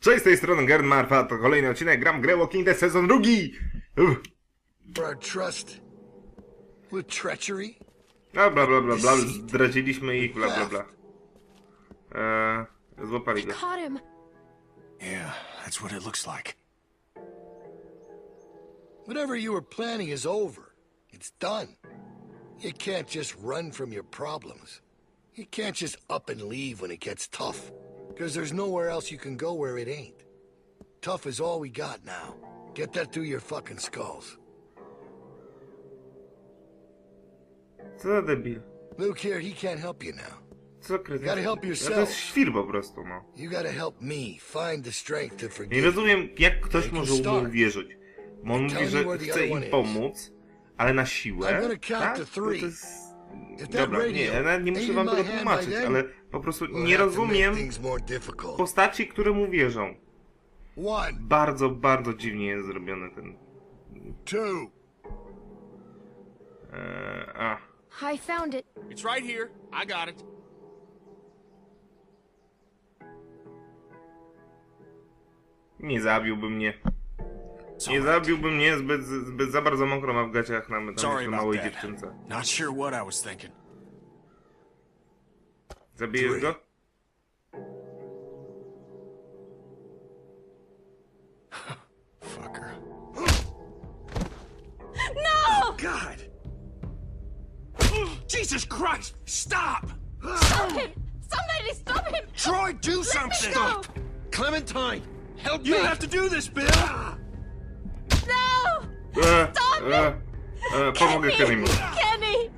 Cześć, z tej strony Gern Marfa, to kolejny odcinek Gram grę Walking Dead sezon drugi! Uff. For our trust with treachery? No, bla bla bla bla, zdradziliśmy ich, bla bla bla. Eee, złapali go. Caught him. Yeah, that's what it looks like. Whatever you were planning is over. It's done. You can't just run from your problems. You can't just up and leave when it gets tough. Because there's nowhere else you can go where it ain't. Tough is all we got now. Get that through your fucking skulls. Za debil? Luke here, he can't help you now. Co kryzys? Gotta help yourself. po prostu, no. You gotta help me find the strength to Nie forgive. rozumiem, jak ktoś może mu uwierzyć. Bo on mówi, że chce im pomóc, ale na siłę, I'm gonna count To, three. Dobra, nie, ja nawet nie muszę wam tego tłumaczyć, ale po prostu nie rozumiem postaci, które mu wierzą. Bardzo, bardzo dziwnie jest zrobiony ten... Eee, a. I found it. It's right here. I got it. Nie zabiłby mnie. It's Nie all right. zabiłby mnie, zbyt, zbyt za bardzo mokro ma w gaciach na, na Sorry about małej that. dziewczynce. Not sure what I was thinking. Zabijesz go? Fucker. No! Oh, God! Jesus Christ! Stop! Stop him! Somebody stop him! Troy, do Let me something! go! Clementine, help You me. don't have to do this, Bill! No! E, Stop e, e, uh, uh, pomogę Kenny. Kenny!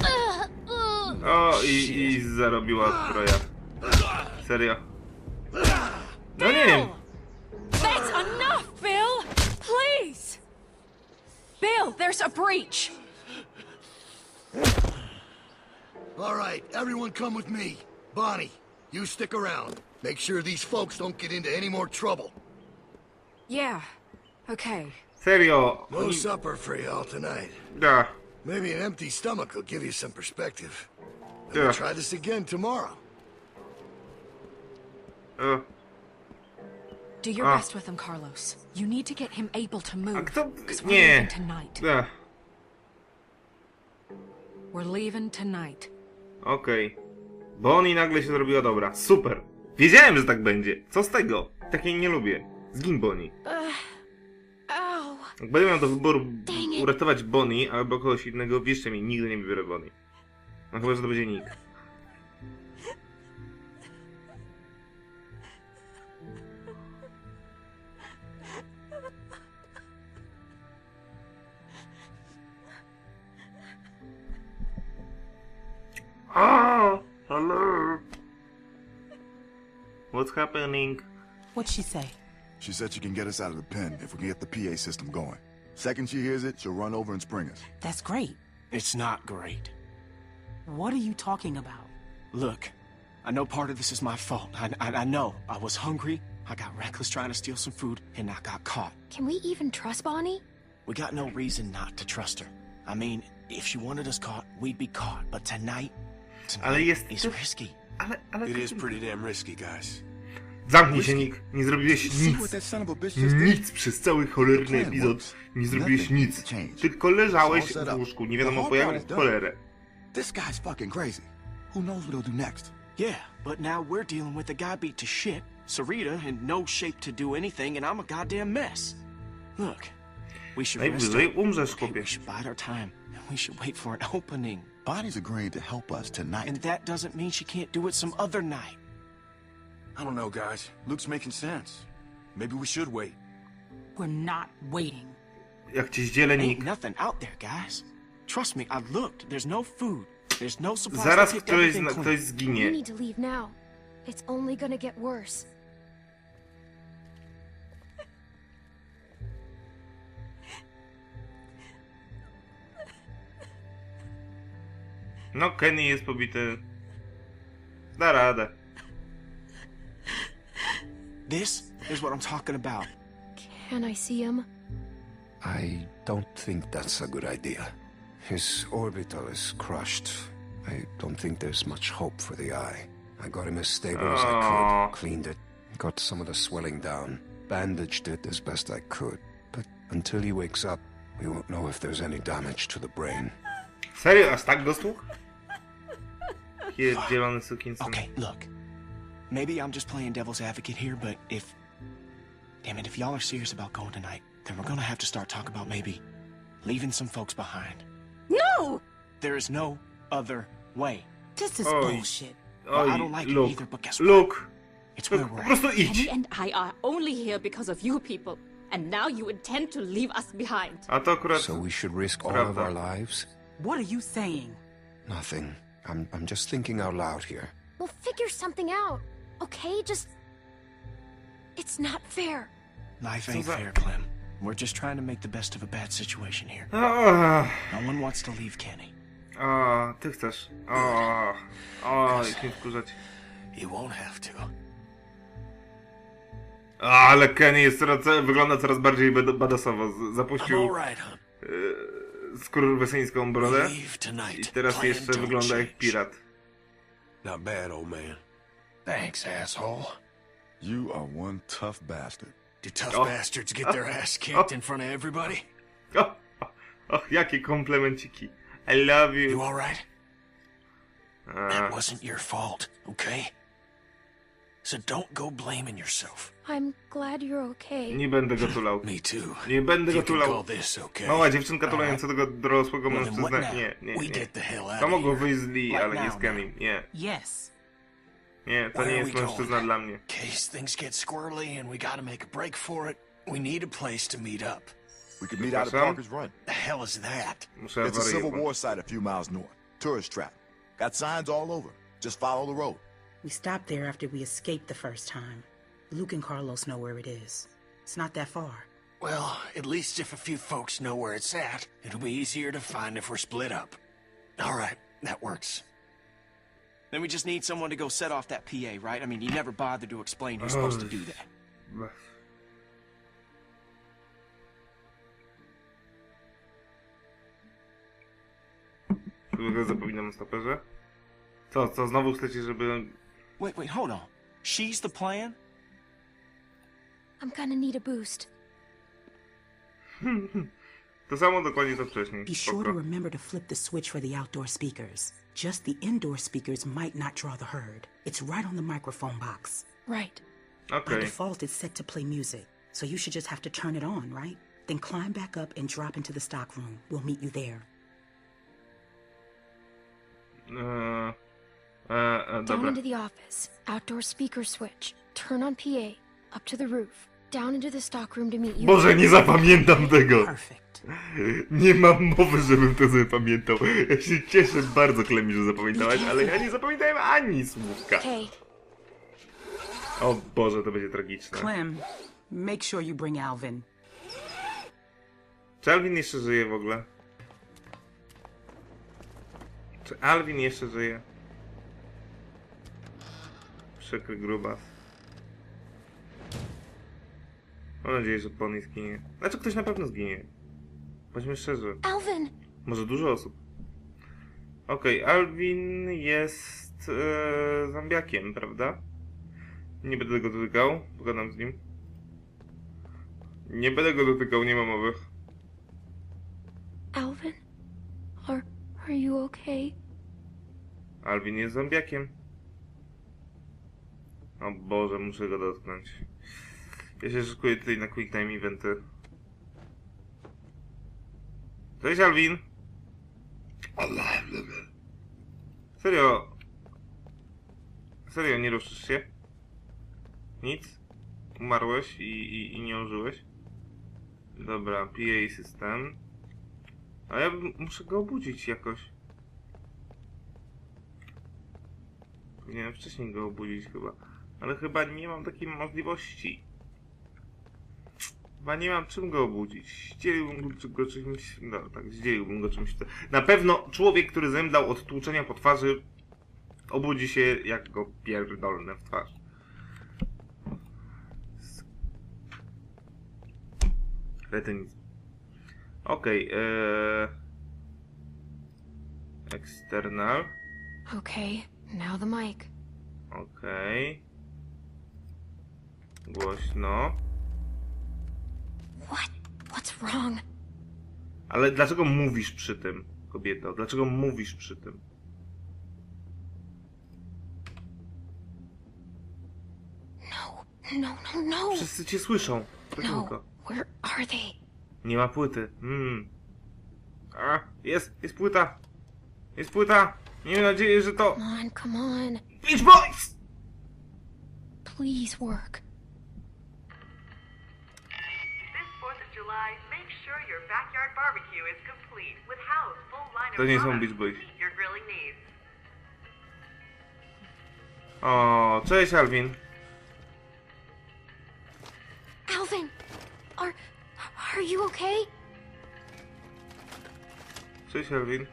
Ugh, ugh. O, i, i zarobiła zbroja. Serio. No nie wiem. That's enough, Bill! Please! Bill, there's a breach! All right, everyone come with me. Bonnie, you stick around. Make sure these folks don't get into any more trouble. Yeah, okay. Serio. No Oni... supper for y'all tonight. Da, Maybe an empty stomach will give you some perspective. And Yeah. we'll try this again tomorrow. e, Do your Ah. best with him, Carlos. You need to get him able to a move. kto... 'cause we're Nie. leaving tonight. Da, We're leaving tonight. okej. Bonnie nagle się zrobiła dobra. Super. Wiedziałem, że tak będzie. Co z tego? Takiej nie lubię. Zgin Bonnie. Jak będę miał do wyboru uratować Bonnie albo kogoś innego, wierzcie mi, nigdy nie wybiorę Bonnie. No chyba, że to będzie Nick. Oh, hello. What's happening? What'd she say? She said she can get us out of the pen if we can get the PA system going. Second she hears it, she'll run over and spring us. That's great. It's not great. What are you talking about? Look, I know part of this is my fault. I, I, I know. I was hungry, I got reckless trying to steal some food, and I got caught. Can we even trust Bonnie? We got no reason not to trust her. I mean, if she wanted us caught, we'd be caught. But tonight, tonight Ale jest is risky. Ale, ale... It is pretty damn risky, guys. Zamknij się, Nick. Nie zrobiłeś nic. did? Nic przez cały cholerny epizod. Nie zrobiłeś nic. Tylko leżałeś w łóżku, nie wiadomo po jaką cholerę. This guy's fucking crazy. Who knows what he'll do next? Yeah, but now we're dealing with a guy beat to shit, Sarita in no shape to do anything, and I'm a goddamn mess. Look, we should rest up. umrzesz, Okay, we should bide our time, and we should wait for an opening. Bonnie's agreeing to help us tonight. And that doesn't mean she can't do it some other night. I don't know, guys. Luke's making sense. Maybe we should wait. We're not waiting. Jak zdzielę, Ain't nothing out there, guys. Trust me, I looked. There's no food. There's no supplies. Zaraz ktoś, ktoś We zginie. need to leave now. It's only gonna get worse. No, Kenny jest pobity. Da radę. This is what I'm talking about. Can I see him? I don't think that's a good idea. His orbital is crushed. I don't think there's much hope for the eye. I got him as stable as I Oh. could, cleaned it, Got some of the swelling down. Bandaged it as best I could. But until he wakes up, we won't know if there's any damage to the brain. Serio? Aż tak go stłukł? Ah, Pierdzielony sukinsyn. Okay, look. Maybe I'm just playing devil's advocate here, but if. Damn it, if y'all are serious about going tonight, then we're gonna have to start talking about maybe leaving some folks behind. No! There is no other way. This is Oj. bullshit. Well, I don't like it either, but guess what? Luke! It's where Luke, we're at. idź! And I are only here because of you people. And now you intend to leave us behind. A to akurat... So we should risk all of our lives? What are you saying? Nothing. I'm, I'm just thinking out loud here. We'll figure something out. Okay? Just. It's not fair. Life ain't fair, Clem. We're just trying to make the best of a bad situation here. O, No one wants to leave Kenny. o, ty chcesz. O, o, jak mnie wkurzać. You won't have to. Ale Kenny jest coraz, wygląda coraz bardziej bad- badasowo. Zapuścił hon. e, skurwysyńską brodę i teraz jeszcze wygląda jak pirat. Not bad, old man. Thanks, asshole. You are one tough bastard. Do tough Oh. bastards get their ass kicked in front of everybody? O, o, o, jakie komplemenciki. I love You you. all right? A, That wasn't your fault, okay? So don't go blaming yourself. I'm glad you're okay. nie będę go tulał. Me too. Nie będę go You can tulał. call this okay. Mała dziewczynka tulająca right. tego dorosłego mężczyznę. Nie, nie, We nie. get the hell out To mogło wyjść z Lee, ale nie z Kenny. Nie, Yes. Nie, to Where nie are jest we mężczyzna going? dla mnie. In case things get squirrely and we gotta make a break for it, we need a place to meet up. We could meet out at Przepraszam? Parker's Run. The hell is that? It's a Civil. War site a few miles north. Tourist trap. Got signs all over. Just follow the road. We stopped there after we escaped the first time. Luke and Carlos know where it is. It's not that far. Well, at least if a few folks know where it's at, it'll be easier to find if we're split up. All right, that works. Then we just need someone to go set off that PA, right? I mean, you never bothered to explain who's supposed to do oh, that. Blech. Czy go zapominam o stoperze? Co, co, znowu chcecie, żeby... Wait, wait, hold on. She's the plan? I'm gonna need a boost. To samo dokładnie co wcześniej. Be sure to remember to flip the switch for the outdoor speakers. Just the indoor speakers might not draw the herd. It's right on the microphone box. Right. Okay. By default, it's set to play music, so you should just have to turn it on, right? Then climb back up and drop into the stock room. We'll meet you there. Eee, e, e, Down dobra. into the office. Outdoor speaker switch. Turn on PA. Up to the roof. Down into the stock room to meet you. Boże, nie zapamiętam tego! Perfect. Nie mam mowy, żebym to zapamiętał. Ja się cieszę bardzo, Klemi, że zapamiętałaś, ale ja nie zapamiętałem ani słówka. O Boże, to będzie tragiczne. Clem, make sure you bring Alvin. Czy Alvin jeszcze żyje w ogóle? Czy Alvin jeszcze żyje? Przykry grubas. Mam nadzieję, że Bonnie zginie. Znaczy ktoś na pewno zginie. Bądźmy szczerzy. Alvin! Może dużo osób. Okej, Alvin jest e, zombiakiem, prawda? Nie będę go dotykał, pogadam z nim. Nie będę go dotykał, nie ma mowy. Alvin? Are, are you okay? Alvin jest zombiakiem. O Boże, muszę go dotknąć. Ja się szykuję tutaj na quick time eventy. Cześć Alvin! Serio? Serio, nie ruszysz się? Nic? Umarłeś i, i, i nie ożyłeś? Dobra, PA system. A ja muszę go obudzić jakoś. Powinienem wcześniej go obudzić chyba. Ale chyba nie mam takiej możliwości. Chyba nie mam czym go obudzić. Zdzieliłbym go czymś... No tak, zdzieliłbym go czymś... Na pewno człowiek, który zemdlał od tłuczenia po twarzy obudzi się jak go pierdolne w twarz. Kretynizm. Okej, eee... External. Okay. Now the mic. Okej. Głośno. What? What's wrong? Ale dlaczego mówisz przy tym, kobieto? Dlaczego mówisz przy tym? No, no, no, no. Wszyscy cię słyszą. No. Tylko. Where are they? Nie ma płyty. Hmm. A, jest, jest płyta. Jest płyta. Miejmy nadzieję, że to... Come on, come on. Beach Boys! Please work. July, make sure your backyard barbecue is complete with Hal's full line of To nie są products Beach Boys. to meet your grilling needs. Uh, o, cześć Alvin. Alvin, are are you okay? Cześć Alvin.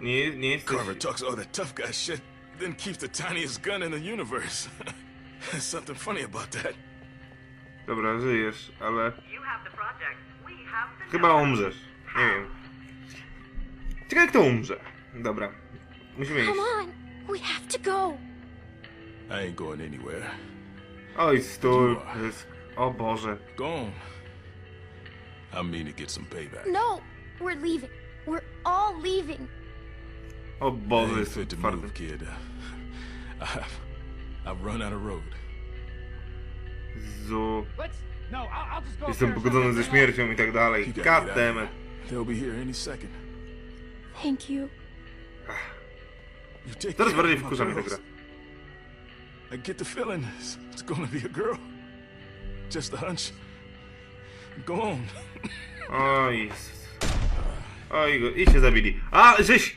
Nie, nie jesteś... Carver talks all that tough guy shit, then keeps the tiniest gun in the universe. There's something funny about that. Dobra, żyjesz, ale... You have the project. We have the Chyba umrzesz. Nie wiem. Ciekawe kto umrze. Dobra. Musimy iść. Come on, we have to go. I ain't going anywhere. Oj, stój. Jest... O Boże. Go on. I mean to get some payback. No, we're leaving. We're all leaving. O I Boże, ain't jest fit to twardy. move, kid. I've, I've run out of road. Zu... No, Go. Jestem pogodzony ze śmiercią i tak dalej. God damn it. They'll be here any second. Thank you. Care bardziej wkurza mnie ta gra. I get the feeling it's, gonna be a girl. Just a hunch. Go on. Oj, Jezus. Oj, go, i się zabili. A, żeś!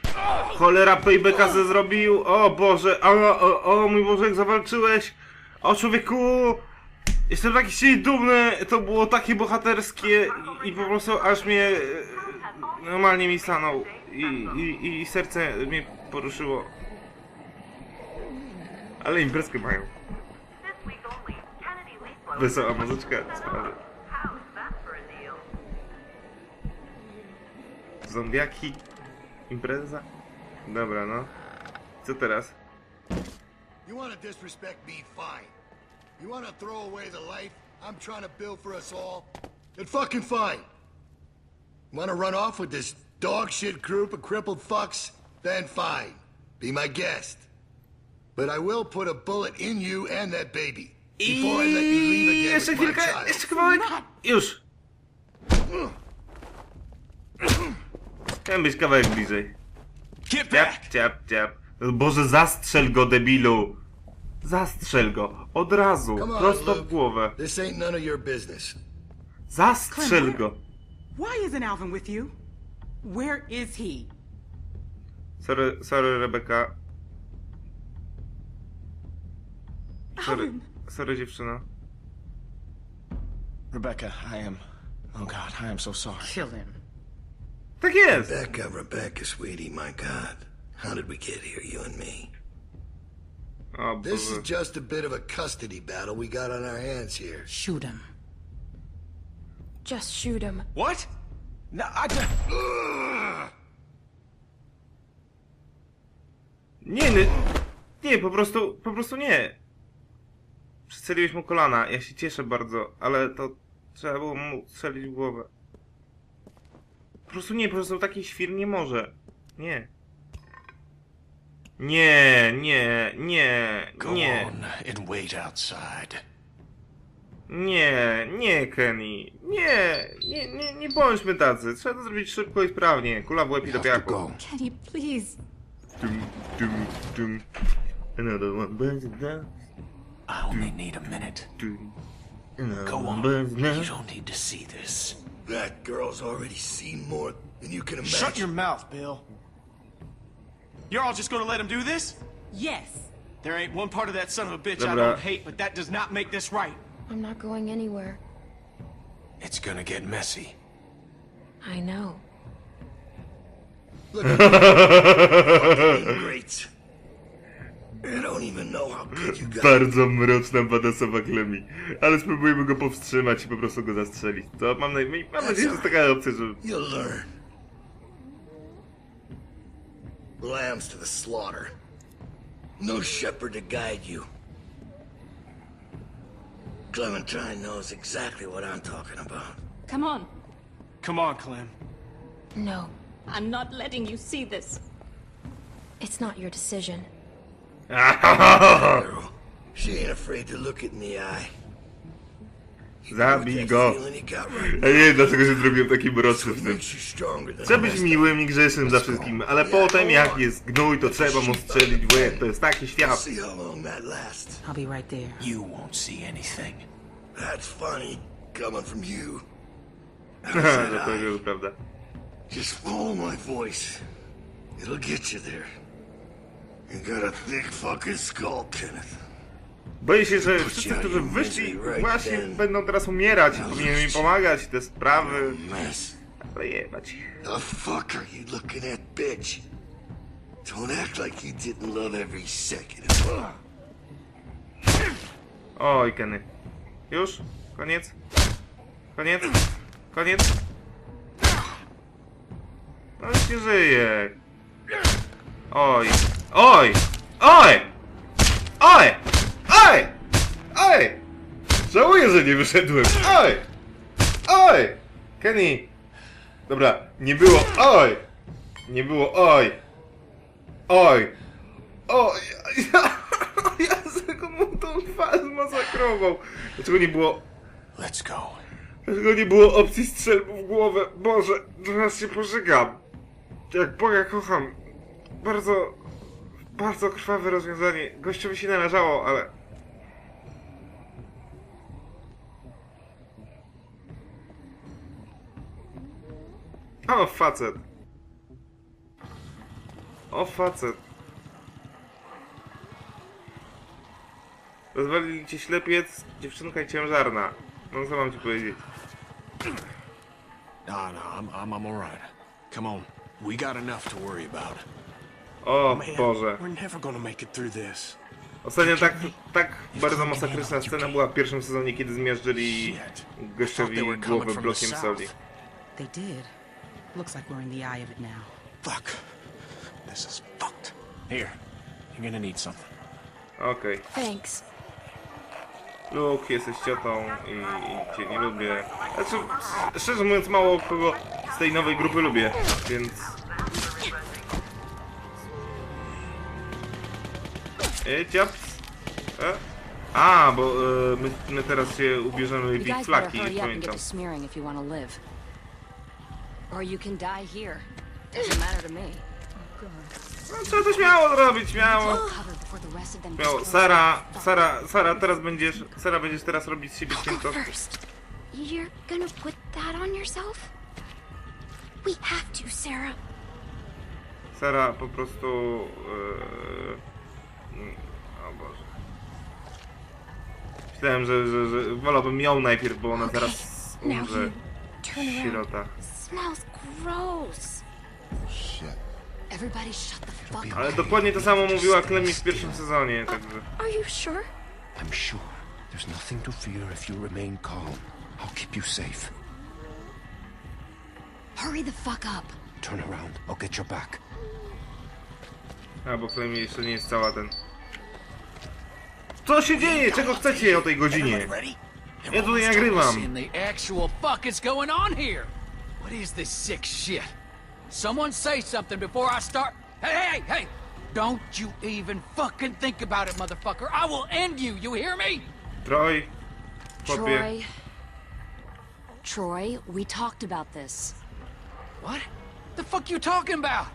Cholera, paybacka ze zrobił! O Boże, o, o, o mój Boże, jak zawalczyłeś! O człowieku! Jestem taki się dumny, to było takie bohaterskie i, po prostu aż mnie e, normalnie mi stanął i, i, i serce mnie poruszyło. Ale imprezkę mają. Wesoła muzyczka, sprawy. Zombiaki? Impreza? Dobra, no. Co teraz? You want to disrespect me, fine. You want to throw away the life I'm trying to build for us all? Then fucking fine. Want to run off with this dog shit group of crippled fucks? Then fine. Be my guest. But I will put a bullet in you and that baby. Before I let you leave I again jeszcze with my chwilkę, child. jeszcze kawałek. Już. Chciałem być kawałek bliżej. Get Ciap, back! ciap, ciap. Boże, zastrzel go, debilu. Zastrzel go. Od razu. Come on, Prosto w Luke. głowę. This ain't none of your business. Zastrzel go. Why isn't Alvin with you? Where is he? Sorry, sorry, Rebeka. Sorry, Alvin! sorry dziewczyno. Rebecca, I am. Oh God, I am so sorry. Kill him. Tak jest. Rebecca, Rebecca, sweetie, my God. How did we get here, you and me? O This is just a bit of a custody battle we got on our hands here. Shoot him. Just shoot him. What? No, I. d- Nie, nie, nie, po prostu, po prostu nie. Przeceliłeś mu kolana, ja się cieszę bardzo, ale to trzeba było mu strzelić w głowę. Po prostu nie, po prostu taki świr nie może. Nie. Nie, nie, nie, Go nie, on and wait outside. nie, nie, Kenny. Nie, nie, nie, nie bądźmy tacy. Trzeba to zrobić szybko i sprawnie. Kula w łeb i We do have to piachu. Kenny, please. Dum, dum, dum. Another one burns down. I only need a minute. Go on. You don't need to see this. That girl's already seen more than you can imagine. Shut your mouth, Bill. You're all just gonna let him do this? Yes. There ain't one part of that son of a bitch I don't hate, but that does not make this right. I'm not going anywhere. It's gonna get messy. I know. Look at you. Great. I don't even know how good you got. Bardzo mroczna, badasowa Klemi. Ale spróbujemy go powstrzymać i po prostu go zastrzelić. To mam, naj... mam nadzieję, że jest taka opcja, że... Lambs to the slaughter. No shepherd to guide you. Clementine knows exactly what I'm talking about. Come on. Come on, Clem. No, I'm not letting you see this. it's not your decision. Girl, she ain't afraid to look it in the eye. Zabij go. Ja nie wiem dlaczego się zrobiłem taki mroczny w tym. the być miłym i grzecznym za wszystkim, ale potem jak jest gnój, to trzeba mu strzelić w łeb. To jest taki świat. I'll be right there. You won't see anything. That's funny, coming from you. Że to jest prawda. Just follow my voice. It'll get you there. You got a thick fucking skull, Kenneth. Boję się, że wszyscy, którzy wyszli, właśnie będą teraz umierać. Powinien mi pomagać, te sprawy. Ale jebać. The fuck are you looking at, bitch? Don't act like you didn't love every second. Oj, Kenny. Już? Koniec? Koniec? Koniec? No już nie żyje. Oj. Oj! Oj! Oj! Oj! Oj! Żałuję, że nie wyszedłem. Oj! Oj! Kenny! Dobra, nie było oj! Nie było oj! Oj! Oj! Jacek mu tą twarz zmasakrował. Dlaczego nie było... Let's go. Dlaczego nie było opcji strzelbu w głowę? Boże, teraz się pożygam. Jak Boga kocham. Bardzo... Bardzo krwawe rozwiązanie. Gościowi się należało, ale... O, facet. O, facet. Rozwalili cię ślepiec, dziewczynka i ciężarna. No co mam ci powiedzieć? Nah, nah, I'm, I'm, I'm all right. Come on. We got enough to worry about. O Man, Boże. we're never gonna make it through this. Ostatnio tak, tak bardzo masakryczna scena była w pierwszym sezonie, kiedy zmiażdżyli gościowi głowę blokiem soli. They did. Looks like we're in the eye of it now. Fuck. This is fucked. Here, you're gonna need something. Okej. Thanks. Luke, jesteś ciotą i, i cię nie lubię. Znaczy, szczerze mówiąc, mało kogo z tej nowej grupy lubię, więc... E, ciaps? E? A, bo e, my, my teraz się ubierzemy w ich flaki, pamiętam. to smearing if you want to live. Or you can die here. Doesn't matter to me. No, trzeba to śmiało zrobić, śmiało. Śmiało. Sara, Sara, Sara, teraz będziesz, Sara, będziesz teraz robić z siebie first. You're gonna put that on yourself? We have to, Sarah. Sara po prostu... Yy, mm, o Boże. Myślałem, że, że, że wolałbym ją najpierw, bo ona Now umrze. Sierota. Smells gross. Everybody shut the fuck up. Ale dokładnie to samo mówiła Clemmy w pierwszym sezonie, także... Are you sure? I'm sure there's nothing to fear if you remain calm. I'll keep you safe. Hurry the fuck up. Turn around. I'll get your back. A, bo Clemmy jeszcze nie jest cała ten... Co się dzieje? Czego chcecie o tej godzinie? Ja tutaj nagrywam. What is this sick shit? Someone say something before I start. Hey, hey, hey! Don't you even fucking think about it, motherfucker. I will end you, you hear me? Troj, chłopie. Troy. Troy, we talked about this. What? The fuck you talking about?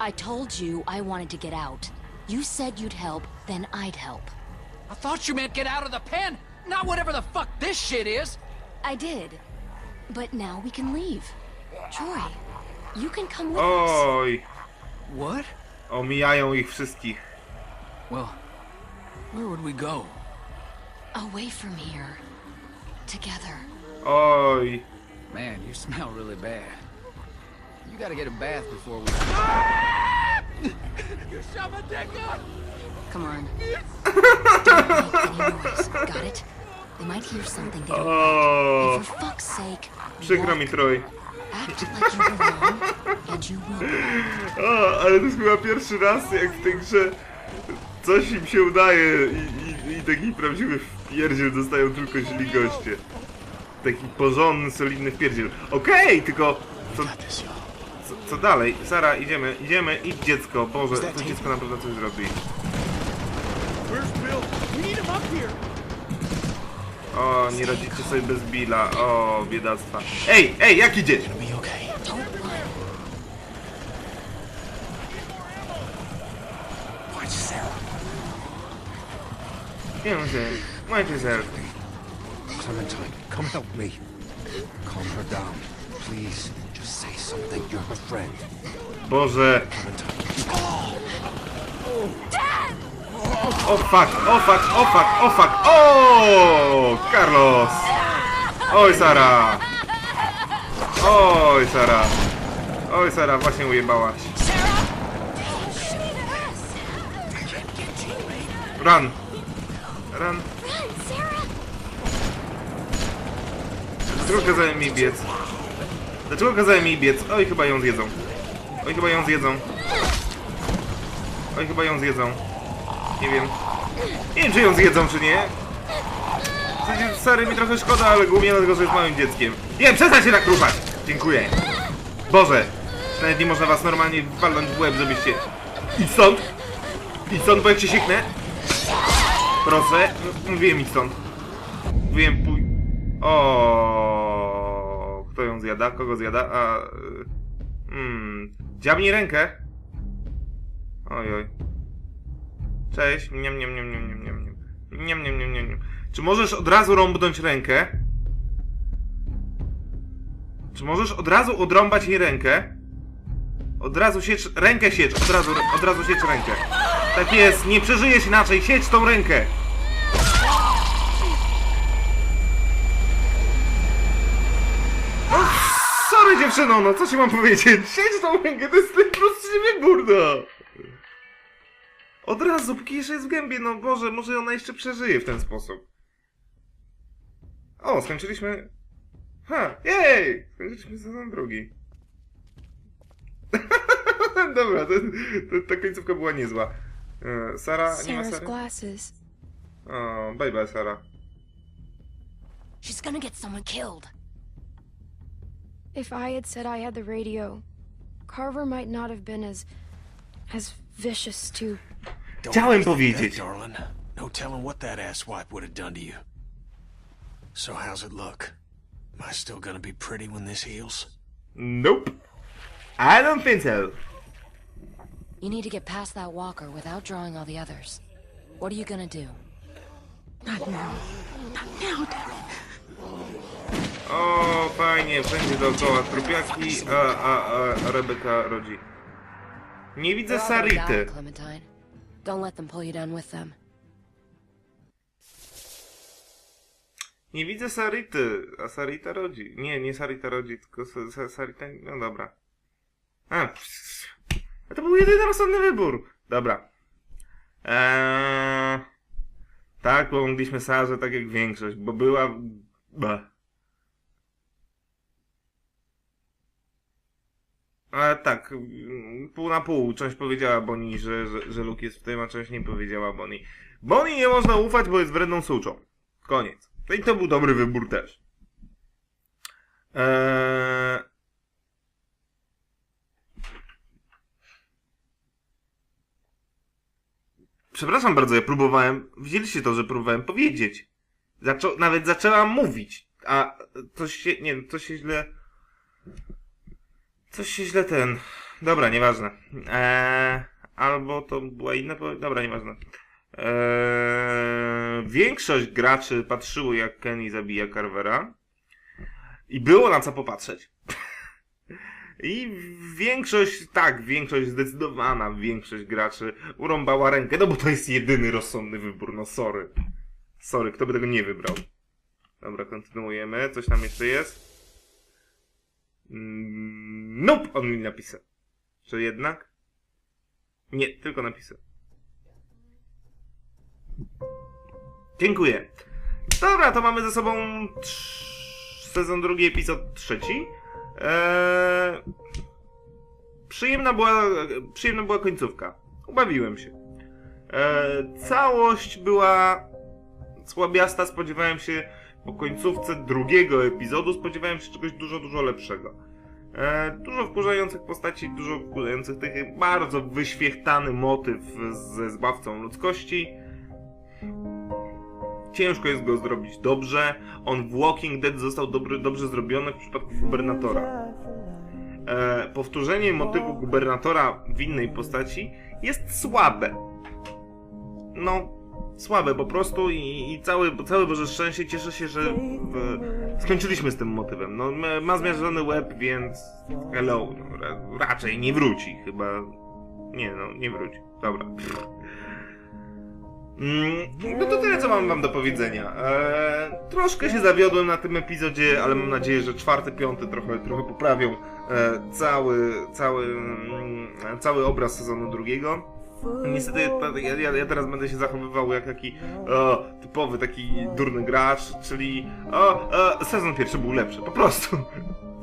I told you I wanted to get out. You said you'd help, then I'd help. I thought you meant get out of the pen, not whatever the fuck this shit is. I did. But now we can leave. Troy, you can come with us. Oj, What? omijają ich wszystkich. Well, where would we go? Away from here. Together. Oj. Man, you smell really bad. You gotta get a bath before we. you shut my dick up! Come on. Don't make any noise. Got it? They might hear something they don't O, like. Oh. For fuck's sake, przykro mi Troj. O, ale to jest chyba pierwszy raz, jak w tej grze coś im się udaje i, i, i taki prawdziwy Wpierdziel dostają tylko źli goście. Taki porządny, solidny wpierdziel. Okej, tylko... Co, co, co dalej? Sara, idziemy, idziemy, idź dziecko. Boże, to dziecko na pewno coś zrobi. O, nie radzicie sobie bez Billa. O, biedactwa. Ej, ej, jak idzie? Wiem, że... Watch yourself. Clementine, come help me. Calm her down. Please, just say something. You're her friend. Boże. O fuck, o fuck, o fuck, o fuck. O, Carlos. Oj, Sara. Oj, Sara. Oj, Sara, właśnie ujebałaś. Run. Run. Dlaczego kazałem mi biec? Dlaczego kazałem jej biec? Oj, chyba ją zjedzą. Oj, chyba ją zjedzą. Oj, chyba ją zjedzą. Nie wiem. Nie wiem, czy ją zjedzą, czy nie. W sensie, Sary mi trochę szkoda, ale głównie dlatego, że jest małym dzieckiem. Nie, przestań się tak ruchać! Dziękuję. Boże! Nawet nie można was normalnie walnąć w łeb, żebyście... Idź stąd! Idź stąd, bo jak się siknę... Proszę. Mówiłem idź stąd. Mówiłem pój... O, Kto ją zjada? Kogo zjada? A... y, Hmm... Dziabnij rękę! Oj, oj. Cześć. Niam, niam, niam, niam, niam, niam, niam. Niam, niam, niam, niam, niam. Czy możesz od razu rąbnąć rękę? Czy możesz od razu odrąbać jej rękę? Od razu siecz... Rękę siecz, od razu, od razu siecz rękę. Tak jest, nie przeżyjesz inaczej, sieć tą rękę! No, sorry dziewczyno, no co ci mam powiedzieć? Siedź tą rękę, to jest najprostszy wybór, no! Od razu, póki jeszcze jest w gębie, no Boże, może ona jeszcze przeżyje w ten sposób. O, skończyliśmy... Ha, jej! Skończyliśmy sezon drugi. Dobra, to, to, ta końcówka była niezła. E, Sara, nie ma Sarah's Sary? glasses. O, bye bye, Sara. She's gonna get someone killed. If I had said I had the radio, Carver might not have been as as vicious to Don't Chciałem think powiedzieć. That, darling. No telling what that asswipe would have done to you. So how's it look? Am I still gonna be pretty when this heals? Nope. I don't think so. You need to get past that walker without drawing all the others. What are you gonna do? Not now. Not now, Daddy. O, fajnie, wszędzie dookoła trupiaki, a, a, a Rebeka rodzi. Nie widzę They're all gonna die, Sarity. Don't let them pull you down with them. Nie widzę Sarity, a Sarita rodzi. Nie, nie Sarita rodzi, tylko Sa- Sa- Sarita... No dobra. A, a to był jedyny rozsądny wybór. Dobra. Eee, tak, pomogliśmy Sarze tak jak większość, bo była... Ale tak, mm, pół na pół. Część powiedziała Bonnie, że, że, że Luke jest w tym, a część nie powiedziała Bonnie. Bonnie nie można ufać, bo jest wredną suczą. Koniec. No i to był dobry wybór też. Eee... Przepraszam bardzo, ja próbowałem. Widzieliście to, że próbowałem powiedzieć. Zaczą... Nawet zaczęłam mówić. A coś się. Nie, coś się źle. Coś się źle ten. Dobra, nieważne. Eee, albo to była inna. Dobra, nieważne. Eee, większość graczy patrzyło, jak Kenny zabija Carvera. I było na co popatrzeć. I większość, tak, większość, zdecydowana większość graczy urąbała rękę, no bo to jest jedyny rozsądny wybór, no sorry. Sorry, kto by tego nie wybrał. Dobra, kontynuujemy. Coś tam jeszcze jest? Mm, nope, on mi napisał. Czy jednak? Nie, tylko napisał. Dziękuję. Dobra, to mamy ze sobą sezon drugi, epizod trzeci. Eee, przyjemna, była, przyjemna była końcówka. Ubawiłem się. Eee, całość była słabiasta. Spodziewałem się po końcówce drugiego epizodu, spodziewałem się czegoś dużo, dużo lepszego. E, dużo wkurzających postaci, dużo wkurzających tych, bardzo wyświechtany motyw ze zbawcą ludzkości. Ciężko jest go zrobić dobrze. On w Walking Dead został dobry, dobrze zrobiony w przypadku gubernatora. E, powtórzenie motywu gubernatora w innej postaci jest słabe. No, słabe po prostu i, i całe, całe Boże Szczęście cieszę się, że skończyliśmy z tym motywem. No, ma- zmierzony łeb, więc hello, no, ra, raczej nie wróci, chyba... Nie no, nie wróci. Dobra. Mm, No to tyle, co mam wam do powiedzenia. Eee, troszkę się zawiodłem na tym epizodzie, ale mam nadzieję, że czwarty, piąty trochę, trochę poprawią e, cały, cały, mm, cały obraz sezonu drugiego. Niestety ja, ja, teraz będę się zachowywał jak taki o, typowy taki durny gracz, czyli o, o, sezon pierwszy był lepszy, po prostu.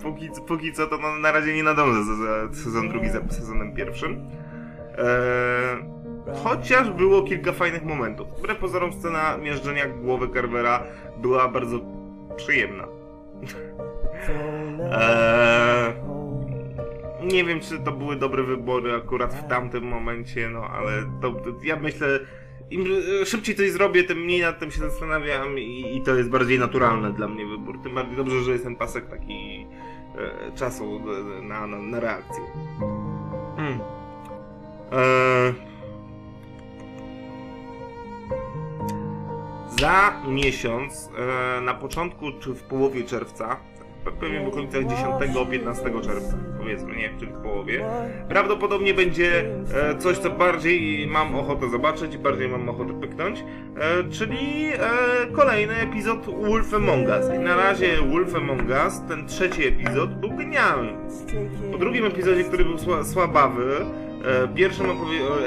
Póki, póki co to no, na razie nie nadążę za, za sezon drugi za sezonem pierwszym. Eee, Chociaż było kilka fajnych momentów. Wbrew pozorom scena miażdżenia głowy Carvera była bardzo przyjemna. eee, nie wiem, czy to były dobre wybory akurat w tamtym momencie, no ale to, to ja myślę, im e, szybciej coś zrobię, tym mniej nad tym się zastanawiam i, i to jest bardziej naturalne dla mnie wybór. Tym bardziej dobrze, że jest ten pasek taki e, czasu e, na, na, na reakcję. Hmm. Eee, za miesiąc, e, na początku czy w połowie czerwca, pewnie w okolicach 10-15 czerwca, powiedzmy, nie, czyli w połowie, prawdopodobnie będzie e, coś, co bardziej mam ochotę zobaczyć, bardziej mam ochotę pyknąć, e, czyli e, kolejny epizod Wolf Among Us. I na razie Wolf Among Us, ten trzeci epizod, był genialny. Po drugim epizodzie, który był sła, słabawy, e, pierwszym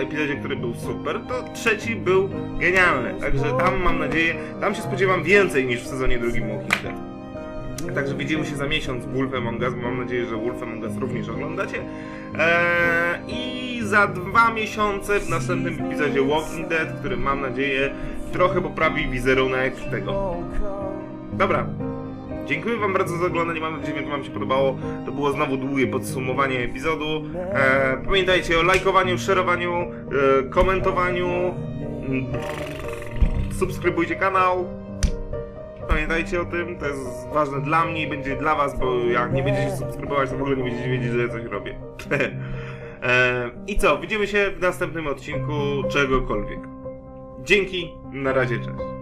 epizodzie, który był super, to trzeci był genialny. Także tam mam nadzieję, tam się spodziewam więcej niż w sezonie drugim Walking Dead. Także widzimy się za miesiąc w Wolf Among Us, bo mam nadzieję, że Wolf Among Us również oglądacie. Eee, I za dwa miesiące w następnym epizodzie Walking Dead, który mam nadzieję trochę poprawi wizerunek tego. Dobra, Dziękuję wam bardzo za oglądanie, mam nadzieję, że wam się podobało. To było znowu długie podsumowanie epizodu. E, pamiętajcie o lajkowaniu, szerowaniu, e, komentowaniu. Subskrybujcie kanał. Pamiętajcie o tym, to jest ważne dla mnie i będzie dla was, bo jak nie będziecie subskrybować, to w ogóle nie będziecie wiedzieć, że ja coś robię. e, I co, widzimy się w następnym odcinku czegokolwiek. Dzięki, na razie, cześć.